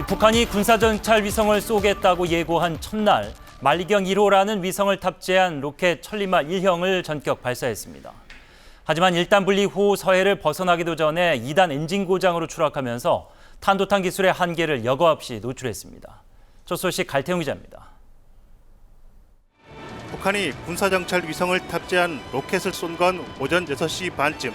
이 북한이 군사정찰 위성을 쏘겠다고 예고한 첫날 만리경 1호라는 위성을 탑재한 로켓 천리마 1형을 전격 발사했습니다. 하지만 1단 분리 후 서해를 벗어나기도 전에 2단 엔진 고장으로 추락하면서 탄도탄 기술의 한계를 여과 없이 노출했습니다. 첫 소식 갈태용 기자입니다. 북한이 군사정찰 위성을 탑재한 로켓을 쏜 건 오전 6시 반쯤.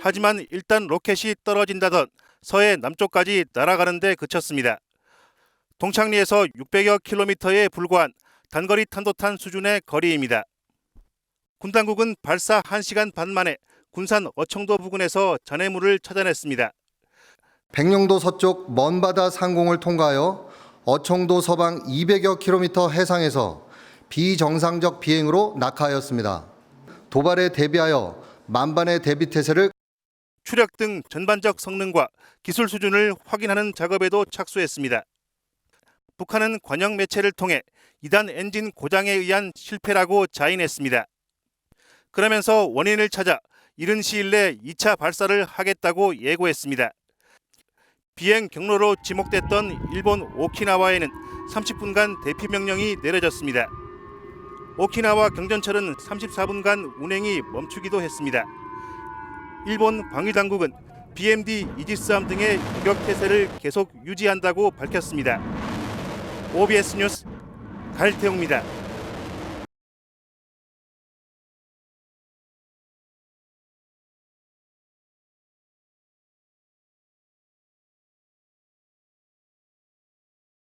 하지만 일단 로켓이 떨어진다던 서해 남쪽까지 날아가는데 그쳤습니다. 동창리에서 600여 킬로미터에 불과한 단거리 탄도탄 수준의 거리입니다. 군 당국은 발사 1시간 반 만에 군산 어청도 부근에서 잔해물을 찾아냈습니다. 백령도 서쪽 먼 바다 상공을 통과하여 어청도 서방 200여 킬로미터 해상에서 비정상적 비행으로 낙하하였습니다. 도발에 대비하여 만반의 대비 태세를 추력 등 전반적 성능과 기술 수준을 확인하는 작업에도 착수했습니다. 북한은 관영 매체를 통해 이단 엔진 고장에 의한 실패라고 자인했습니다. 그러면서 원인을 찾아 이른 시일 내 2차 발사를 하겠다고 예고했습니다. 비행 경로로 지목됐던 일본 오키나와에는 30분간 대피 명령이 내려졌습니다. 오키나와 경전철은 34분간 운행이 멈추기도 했습니다. 일본 방위 당국은 BMD 이지스함 등의 공격 태세를 계속 유지한다고 밝혔습니다. OBS 뉴스 갈태웅입니다.